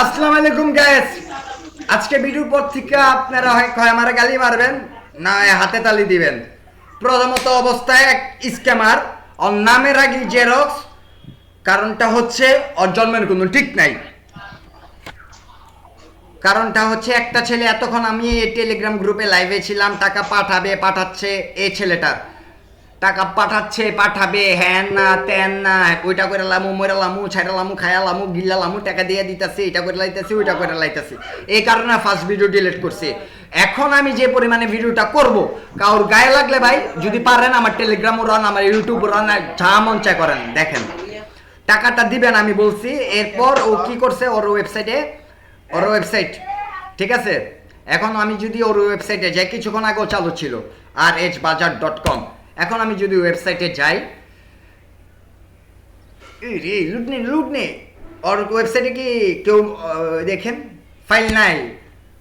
আসসালামু আলাইকুম গ্যাস আজকে ভিডিওর পর থেকে আপনারা হয় আমার গালি মারবেন, না হাতে তালি দিবেন। প্রথমত অবস্থায় এক স্ক্যামার ওর নামের আগে জেরক্স কারণটা হচ্ছে ওর জন্মের কোনো ঠিক নাই। কারণটা হচ্ছে একটা ছেলে, এতক্ষণ আমি এই টেলিগ্রাম গ্রুপে লাইভে ছিলাম, টাকা পাঠাবে, পাঠাচ্ছে এই ছেলেটার। টাকা পাঠাচ্ছে, পাঠাবে, হ্যান না তেন না, ওইটা করে লামু মরে লামু, ছাইরা লামু, খায়া লামু, গিল্লা লামু, টাকা দিয়ে দিতেছে, এটা করে লাইতেছে, ওইটা করে লাইতেছে। এই কারণে ফার্স্ট ভিডিও ডিলিট করছে। এখন আমি যে পরিমাণে ভিডিওটা করব, কারোর গায়ে লাগলে ভাই, যদি পারেন আমার টেলিগ্রাম রান আমার ইউটিউব রান যা মন চায় করেন, দেখেন। টাকাটা দিবেন আমি বলছি, এরপর ও কি করছে, ওর ওয়েবসাইটে ওর ওয়েবসাইট ঠিক আছে? এখন আমি যদি ওর ওয়েবসাইটে যাই, কিছুক্ষণ আগেও চালু ছিল আর এইচ বাজার ডট কম এখন আমি যদি ওয়েবসাইটে যাই রে লুট নেই লুট নেই ওর ওয়েবসাইটে কি কেউ দেখেন? ফাইল নাই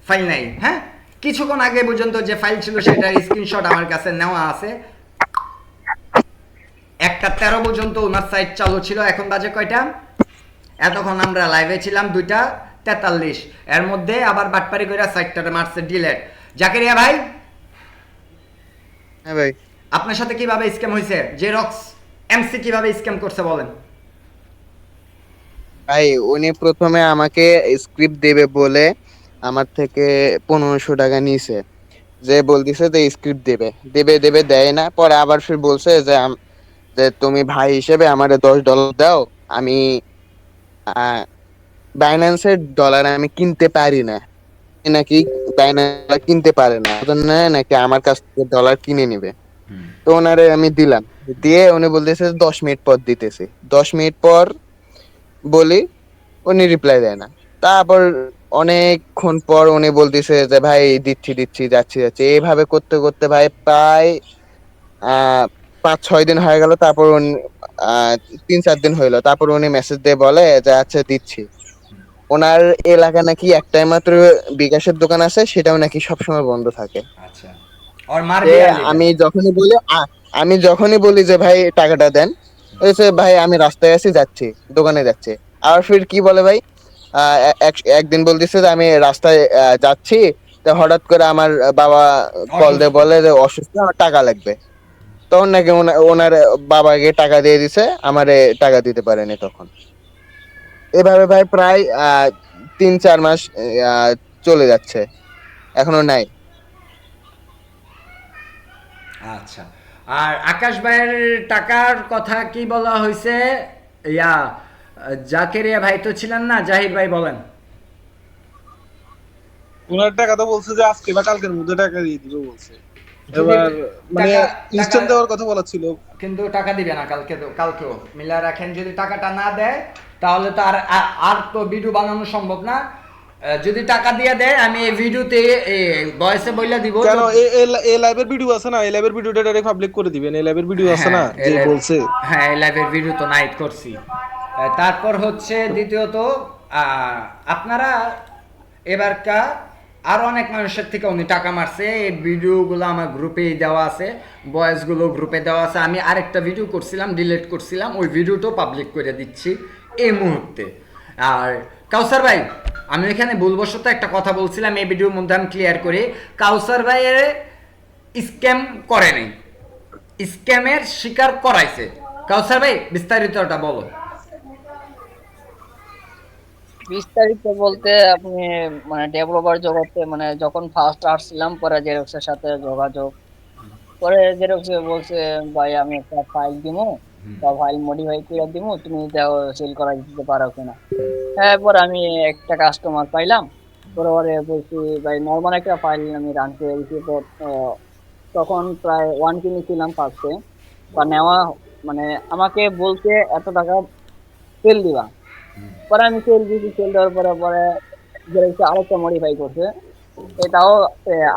ফাইল নাই হ্যাঁ? কিছুক্ষণ আগে পর্যন্ত যে ফাইল ছিল সেটার স্ক্রিনশট আমার কাছে নেওয়া আছে। একটা তেরো পর্যন্ত ওনার সাইট চালু ছিল, এখন বাজে কয়টা? এতক্ষণ আমরা লাইভে ছিলাম দুইটা, তেতাল্লিশ। এর মধ্যে আবার বাটপারি করে সাইটটা মারছে ডিলেট জাকেরিয়া ভাই? হ্যাঁ ভাই। আপনার সাথে কীভাবে স্ক্যাম হয়েছে জেরক্স এমসি কীভাবে স্ক্যাম করছে বলেন? ভাই, উনি প্রথমে আমাকে স্ক্রিপ্ট দেবে বলে আমার থেকে পনেরোশো টাকা নিয়েছে যে বলতেছে যে স্ক্রিপ্ট দেবে। দেবে দেবে, দেয় না। পরে আবার ফির বলছে যে যে তুমি ভাই হিসেবে আমারে দশ ডলার দাও। আমি বাইন্যান্সের ডলার আমি কিনতে পারি না। নাকি বাইন্যান্স কিনতে পারে না। নাকি আমার কাছ থেকে ডলার কিনে নিবে। তো ওনারে আমি দিলাম। দিয়ে উনি বলতেছে, দশ মিনিট পর দিতেছি। দশ মিনিট পর বলি, উনি রিপ্লাই দেয় না। তারপর অনেকক্ষণ পর উনি বলতেছে যে, ভাই, দিচ্ছি দিচ্ছি, যাচ্ছি যাচ্ছি। এইভাবে করতে করতে ভাই প্রায় পাঁচ, ছয় দিন হয়ে গেল। তারপর উনি তিন, চার দিন হইল। তারপর উনি মেসেজ দিয়ে বলে যে আচ্ছা দিচ্ছি। ওনার এলাকা নাকি একটাই মাত্র বিকাশের দোকান আছে, সেটাও নাকি সবসময় বন্ধ থাকে। আচ্ছা। আমি যখনই বলি আমি যখনই বলি যে ভাই টাকাটা দেন বলছে ভাই আমি রাস্তায় আছি যাচ্ছি দোকানে যাচ্ছি। আর ফির কি বলে ভাই? একদিন বলতেছে যে আমি রাস্তায় যাচ্ছি। তো হঠাৎ করে আমার বাবা কল দিয়ে বলে যে অসুস্থ আমার টাকা লাগবে। তখন নাকি ওনা- ওনার বাবাকে টাকা দিয়ে দিছে আমারে টাকা দিতে পারেনি তখন। এভাবে ভাই প্রায় আহ, তিন চার মাস আহ, চলে যাচ্ছে। এখনও নাই। আচ্ছা। আর আকাশ ভাইয়ের টাকার কথা কি বলা হয়েছে? ইয়া জাকেরিয়া ভাই তো ছিলেন না জাহির ভাই বলেন। ওনার টাকা তো বলছে যে আজকে বা কালকের মধ্যে টাকা দিয়ে দিবে বলছে। এবার মানে ইনস্ট্যান্ট দেওয়ার কথা বলা ছিল। কিন্তু টাকা দিবে না কালকে তো কালকেও। মিলা রাখেন যদি টাকাটা না দেয় তাহলে তো আর আর- তো ভিডিও বানানো সম্ভব না। যদি টাকা দিয়ে দেয় আমি এই ভিডিওতে ভয়েসে বইলা দিব কেন এই লাইভের ভিডিও আছে না? এই লাইভের ভিডিওটা ডাইরেক্ট পাবলিক করে দিবেন। এই লাইভের ভিডিও আছে না? হ্যাঁ, যে বলছে। হ্যাঁ এই লাইভের ভিডিও তো নাইট করছি। তারপর হচ্ছে দ্বিতীয়ত আপনারা এবারকা আরও অনেক মানুষের থেকে উনি টাকা মারছে। এই ভিডিওগুলো আমার গ্রুপেই দেওয়া আছে বয়েসগুলো গ্রুপে দেওয়া আছে। আমি আরেকটা ভিডিও করছিলাম ডিলিট করছিলাম। ওই ভিডিওটাও পাবলিক করে দিচ্ছি এই মুহূর্তে। আর কাউসার ভাই আমি এখানে ভুলবশত একটা কথা বলছিলাম, এই ভিডিওর মধ্যে আমি ক্লিয়ার করি। কাউসার ভাইয়ের স্ক্যাম করে নাই। স্ক্যামের শিকার করাইছে। কাউসার ভাই, বিস্তারিতটা বলো। বিস্তারিত বলতে আপনি মানে ডেভেলপার জগতে মানে যখন ফার্স্ট আসছিলাম, পরে জেরক্সের সাথে যোগাযোগ। পরে জেরক্স বলছে, ভাই, আমি একটা ফাইল দিমু তা ফাইল মডিফাই করে দিমু তুমি দাও সেল করা দিতে পারো কিনা। হ্যাঁ পরে আমি একটা কাস্টমার পাইলাম পরে বলছি ভাই নর্মাল একটা ফাইল আমি রান করে দিচ্ছি তো তখন প্রায় ওয়ান কিনেছিলাম ফার্স্টে বা নেওয়া মানে আমাকে বলছে এত টাকা সেল দিবা। পরে আমি সেল দিয়েছি সেল দেওয়ার পরে পরে জেরক্সে আরেকটা মডিফাই করছে। এটাও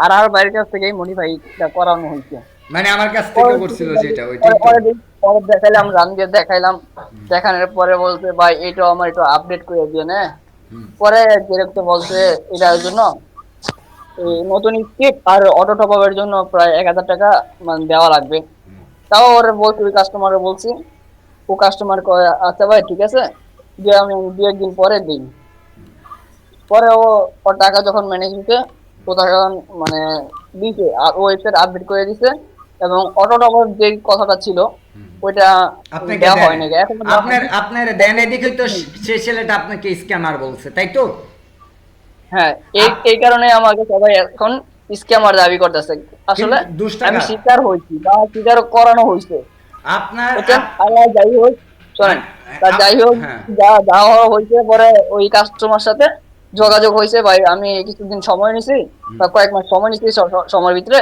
আর আর বাইরের কাছ থেকেই মডিফাইটা করানো হয়েছে। মানে আমার কাছ থেকে করছিল যেটা ওইটাই পরে তো পরে দেখাইলাম রান দিয়ে দেখাইলাম। দেখানোর পরে বলছে ভাই এটাও আমার একটু আপডেট করে দিয়ে না। পরে ডিরেক্ট বলছে এটার জন্য এই নতুন স্ক্রিপ্ট আর অটো টপ আপের জন্য প্রায় এক হাজার টাকা মানে দেওয়া লাগবে। তাও ওরে বলছি ওই কাস্টমারে বলছি ও কাস্টমার আচ্ছা ভাই ঠিক আছে যে আমি দু একদিন পরে দিই। পরে ও ওর টাকা যখন ম্যানেজ দিতে ও তখন মানে দিছে আর ওয়েবসাইট আপডেট করে দিছে। এবং অটো টপার যে কথাটা ছিল ওইটা আপনাকে দেওয়া। হয়নি। এখন আপনার আপনার দেন এদিকে তো সে ছেলেটা আপনাকে স্ক্যামার বলছে তাই তো? হ্যাঁ এই এই কারণে আমাকে সবাই এখন স্ক্যামার দাবি করতেছে। আসলে। আমি স্বীকার হয়েছি বা স্বীকার করানো হয়েছে। আপনার বুঝছেন? আল্লাহ যাই হোক শোনেন তা যাই হোক হ্যাঁ। যা যা হওয়া হয়েছে পরে ওই কাস্টমার সাথে যোগাযোগ হয়েছে। ভাই আমি কিছুদিন সময় নিছি বা কয়েক মাস সময় নিছি সময়ের ভিতরে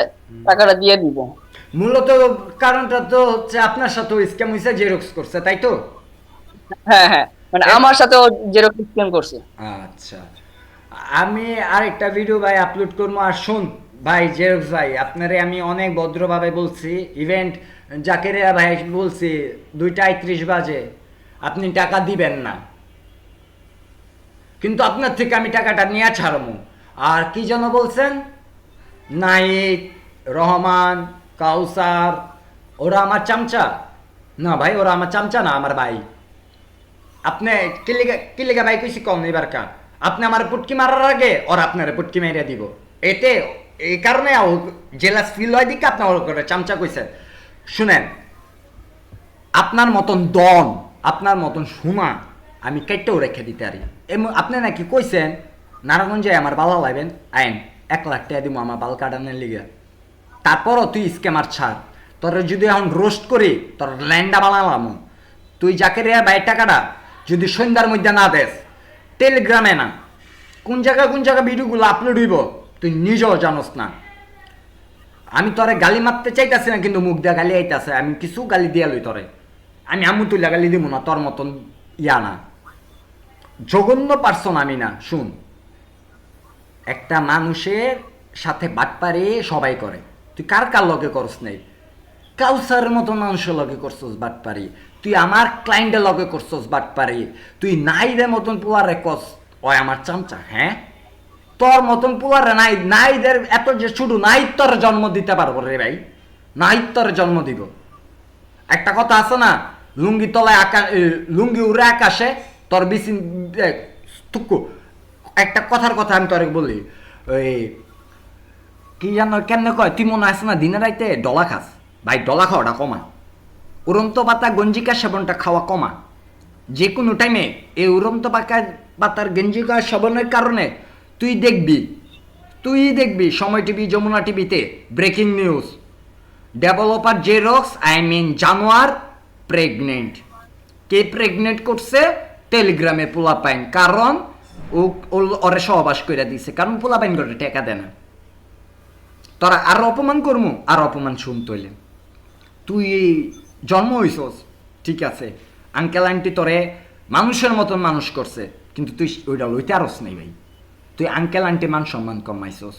টাকাটা দিয়ে দিব। মূলত কারণটা তো হচ্ছে আপনার সাথে স্ক্যাম হয়েছে জেরক্স করছে তাই তো? হ্যাঁ হ্যাঁ মানে আমার সাথে যেরকম স্ক্যাম করছে। আচ্ছা। আমি আরেকটা ভিডিও ভাই আপলোড করব আর শুন ভাই জেরক্স ভাই আপনারে আমি অনেক ভদ্রভাবে বলছি ইভেন্ট জাকেরিয়া ভাই বলছি দুইটা আইত্রিশ বাজে আপনি টাকা দিবেন না। কিন্তু আপনার থেকে আমি টাকাটা নিয়ে ছাড়বো। আর কি যেন বলছেন? নাইক রহমান কাউসার, ওরা আমার চামচা। না ভাই, ওরা আমার চামচা না আমার ভাই। আপনি কিলিগা কিলিগা ভাই কইছি কম এবার কা আপনি আমার পুটকি মারার আগে ওর আপনার পুটকি মেরে দিব। এতে এই কারণে জেলাস ফিল হয় দিকে আপনার করে চামচা কইছেন। শুনেন, আপনার মতন দন, আপনার মতন সুমা আমি কেটেও রেখে দিতে পারি। আপনি নাকি কইছেন, নারায়ণগঞ্জে আমার বালা লাইবেন আইন, এক লাখ টাকা দিব আমার বাল কাটানোর লিগে। তারপরও তুই স্ক্যামার ছাড়। তোর যদি এখন রোস্ট করি, তোর ল্যান্ডা বানালাম। তুই যাকে রে বাইর টাকাটা যদি সন্ধ্যার মধ্যে না দেস টেলিগ্রামে না। কোন জায়গায় কোন জায়গায় ভিডিওগুলো আপলোড হইব, তুই নিজেও জানোস না। আমি তোরে গালি মারতে চাইতাছি না, কিন্তু মুখ দিয়ে গালি আইতাছে। আমি কিছু গালি দিয়া লই তোরে। আমি আমু তুইলা গালি দিব না, তোর মতন ইয়া না। জঘন্য পারসন আমি না, শুন। একটা মানুষের সাথে বাটপারে সবাই করে। তুই কার কার লগে করস নাই? কাউসারের মতো মানুষের লগে করছস বাট পারি তুই আমার ক্লায়েন্টের লগে করছস বাট পারি তুই নাইদের মতন পুয়ারে কস ওই আমার চামচা হ্যাঁ? তোর মতন পুয়ারে নাই নাইদের এত যে শুধু নাই তোর জন্ম দিতে পারব রে ভাই। নাই তোর জন্ম দিব। একটা কথা আছে না, লুঙ্গি তলায় আকাশ লুঙ্গি উড়ে আকাশে তোর তুকু একটা কথার কথা আমি তোরে বলি। ওই কি জানো কেমনে কয়, তুই মনে আছে না দিনে রাইতে ডলা খাস ভাই ডলা খাওয়াটা কমা। উড়ন্ত পাতা গঞ্জিকা সেবনটা খাওয়া কমা। যে কোনো টাইমে, এই উড়ন্ত পাকা পাতার গঞ্জিকা সেবনের কারণে তুই দেখবি তুই দেখবি সময় টিভি, যমুনা টিভিতে breaking news developer Xerox I mean জানোয়ার প্রেগনেন্ট কে প্রেগনেন্ট করছে? টেলিগ্রামে পোলা পাইন কারণ, ও, ও- ওরে সহবাস করে দিছে। কারণ পোলা পাইন করে টেকা দেয় না। তোরা আর অপমান করমু? আর অপমান শুন তৈলে তুই জন্ম হইছস, ঠিক আছে। আঙ্কেল, আন্টি তোরে মানুষের মতন মানুষ করছে, কিন্তু তুই ওইটা লইতে আরস নেই ভাই। তুই আঙ্কেল, আন্টি মান সম্মান কমাইছস।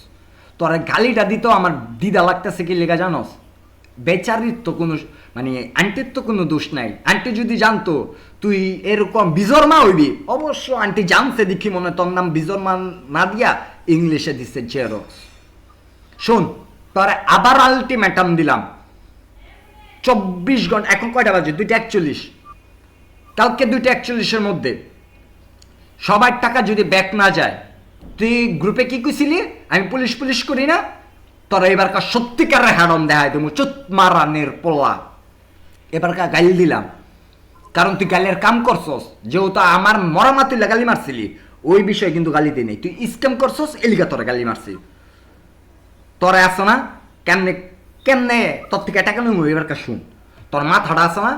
তোরা গালিটা দিত আমার দিদা লাগতেছে কি লেগা জানস? বেচারির তো কোনো মানে আন্টির তো কোনো দোষ নাই। আন্টি যদি জানতো, তুই এরকম বিজর্মা হইবি। অবশ্য আন্টি জানছে দেখি মনে তোর নাম বিজর্মা না দিয়া ইংলিশে দিছে জেরক্স। শোন, তোর আবার আলটিমেটাম দিলাম। চব্বিশ ঘণ্টা এখন কয়টা বাজে? দুইটা একচল্লিশ। কালকে দুইটা একচল্লিশের মধ্যে। সবার টাকা যদি ব্যাক না যায়, তুই গ্রুপে কি কইছিলি? আমি পুলিশ পুলিশ করি না। তোরা এবারকার সত্যিকারের হ্যাডম দেখায় দেবো, চুত মারানের পোলা। এবারকার গালি দিলাম। কারণ তুই গালির কাম করছস, যেহেতু আমার মরামা তুই গালি মারছিলি, ওই বিষয়ে কিন্তু গালি দিই নাই। তুই স্ক্যাম করছস, এলিগা তোরা গালি মারছি। তোরা আছে না? কেমনে কেমনে তোর থেকে টাকা নেব এবার শুন। তোর মাথাটা আছে না?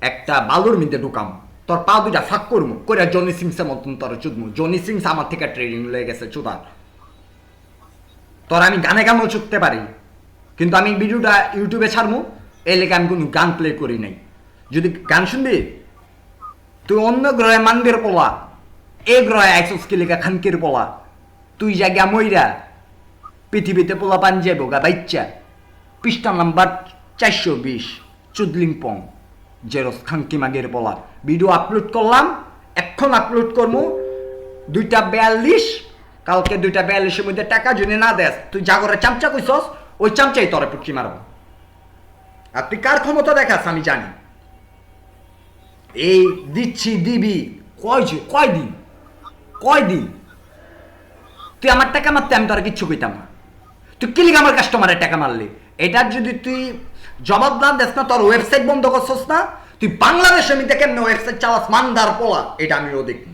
একটা বালুর মধ্যে ঢুকাম। তোর পা দুইটা ফাঁক করব করে জনি সিংসের মতন তোর চুদমু। জনি সিংস আমার থেকে ট্রেনিং লেগে গেছে চুদার। তোর আমি গানে গানও চুকতে পারি। কিন্তু আমি ভিডিওটা ইউটিউবে ছাড়বো এই লেগে আমি কোনো গান প্লে করি নাই। যদি গান শুনবি? তুই অন্য গ্রহে মানবের পোলা। এ গ্রহে আইসস কি লেখা খানকির পোলা? তুই জায়গা মইরা পৃথিবীতে পোলা পান যাব গা বাচ্চা। পৃষ্ঠা নাম্বার চারশো বিশ চুদলিংপং জেরস খাঙ্কি মাগের পোলা ভিডিও আপলোড করলাম, এখন আপলোড করব দুইটা বিয়াল্লিশ, কালকে দুইটা বিয়াল্লিশের মধ্যে টাকা যদি না দেস, তুই জাগরে চামচা কইছস, ওই চামচাই তরে পুটকি মারব। আর তুই কার ক্ষমতা দেখাস, আমি জানি। এই দিচ্ছি দিবি, কয় কয় দিন কয় দিন তুই আমার টাকা মারতে, আমি তোর কিচ্ছু কইতাম না। তুই কিলিক আমার কাস্টমারের টাকা মারলি? এটার যদি তুই জবাব না দেস না, তোর ওয়েবসাইট বন্ধ করছস না, তুই বাংলাদেশ আমি দেখেন ওয়েবসাইট চালাস, মান্দার পোলা? এটা আমিও দেখি